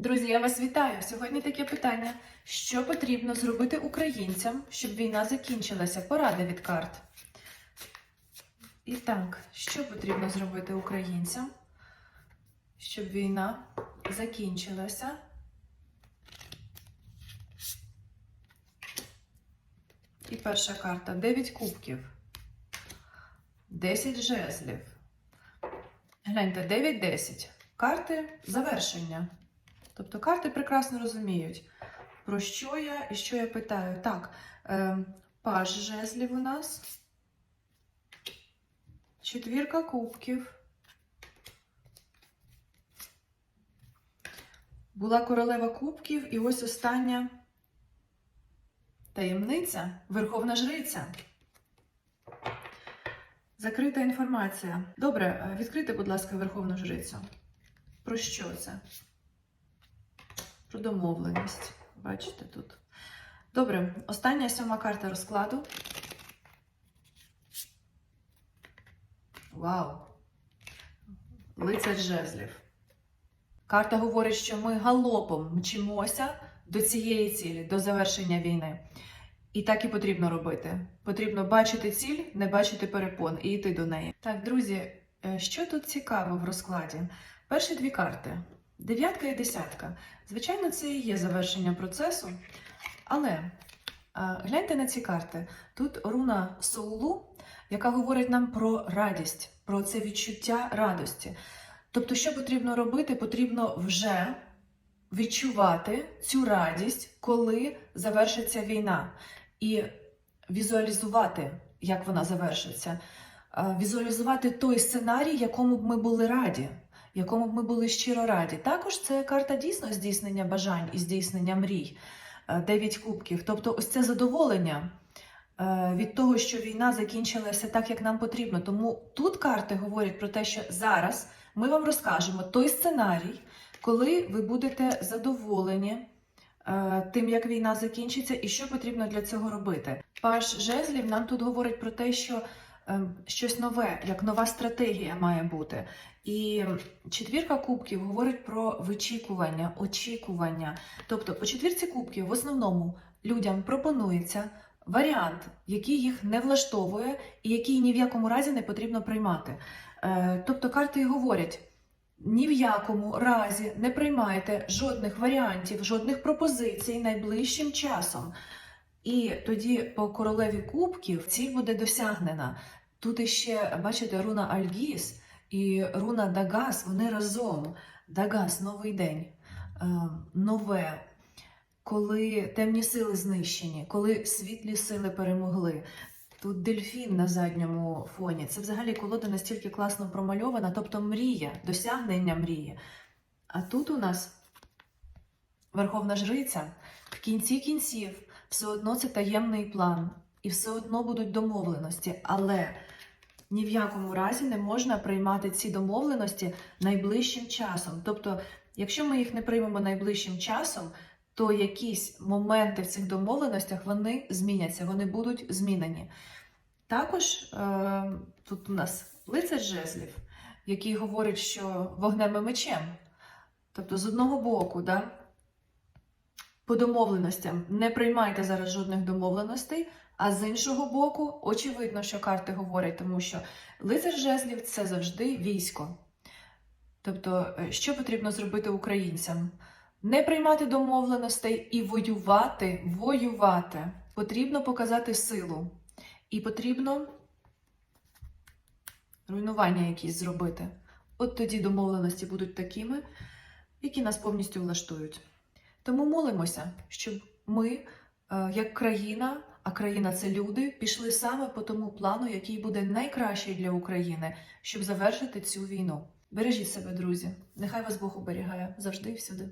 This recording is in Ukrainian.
Друзі, я вас вітаю. Сьогодні таке питання: що потрібно зробити українцям, щоб війна закінчилася? Порада від карт. І так, що потрібно зробити українцям, щоб війна закінчилася? І перша карта 9 кубків, 10 жезлів. Гляньте, 9-10. Карти завершення. Тобто карти прекрасно розуміють, про що я і що я питаю. Так, е, паж жезлів у нас. Четвірка кубків. Була королева кубків, і ось остання таємниця Верховна Жриця. Закрита інформація. Добре, е, відкрийте, будь ласка, Верховну Жрицю. Про що це? Про домовленість. Бачите тут. Добре, остання сьома карта розкладу. Вау! Лицар жезлів. Карта говорить, що ми галопом мчимося до цієї цілі, до завершення війни. І так і потрібно робити. Потрібно бачити ціль, не бачити перепон і йти до неї. Так, друзі, е, що тут цікаво в розкладі? Перші дві карти дев'ятка і десятка. Звичайно, це і є завершення процесу. Але гляньте на ці карти. Тут руна Соулу, яка говорить нам про радість, про це відчуття радості. Тобто, що потрібно робити? Потрібно вже відчувати цю радість, коли завершиться війна, і візуалізувати, як вона завершиться, візуалізувати той сценарій, якому б ми були раді, якому б ми були щиро раді. Також це карта дійсно здійснення бажань і здійснення мрій. Е, Дев'ять кубків. Тобто, ось це задоволення е, від того, що війна закінчилася так, як нам потрібно. Тому тут карти говорять про те, що зараз ми вам розкажемо той сценарій, коли ви будете задоволені е, тим, як війна закінчиться, і що потрібно для цього робити. Паш жезлів нам тут говорить про те, що щось нове, як нова стратегія має бути. І четвірка кубків говорить про вичікування, очікування. Тобто, по четвірці кубків в основному людям пропонується варіант, який їх не влаштовує і який ні в якому разі не потрібно приймати. Е, Тобто карти говорять. Ні в якому разі не приймайте жодних варіантів, жодних пропозицій найближчим часом. І тоді по королеві кубків ціль буде досягнена. Тут іще, бачите, руна Альгіс і руна Дагас, вони разом. Дагас новий день, е, нове, коли темні сили знищені, коли світлі сили перемогли. Тут дельфін на задньому фоні. Це взагалі колода настільки класно промальована, тобто мрія, досягнення мрії. А тут у нас Верховна Жриця в кінці кінців все одно це таємний план, і все одно будуть домовленості. Але ні в якому разі не можна приймати ці домовленості найближчим часом. Тобто, якщо ми їх не приймемо найближчим часом, то якісь моменти в цих домовленостях вони зміняться, вони будуть змінені. Також е, тут у нас лицар жезлів, який говорить, що вогнем і мечем. Тобто, з одного боку, да, по домовленостям не приймайте зараз жодних домовленостей, а з іншого боку, очевидно, що карти говорять, тому що лицар жезлів це завжди військо. Тобто, е, що потрібно зробити українцям? Не приймати домовленостей і воювати, воювати. Потрібно показати силу. І потрібно руйнування якісь зробити. От тоді домовленості будуть такими, які нас повністю влаштують. Тому молимося, щоб ми, е, як країна, а країна це люди, пішли саме по тому плану, який буде найкращий для України, щоб завершити цю війну. Бережіть себе, друзі. Нехай вас Бог оберігає завжди і всюди.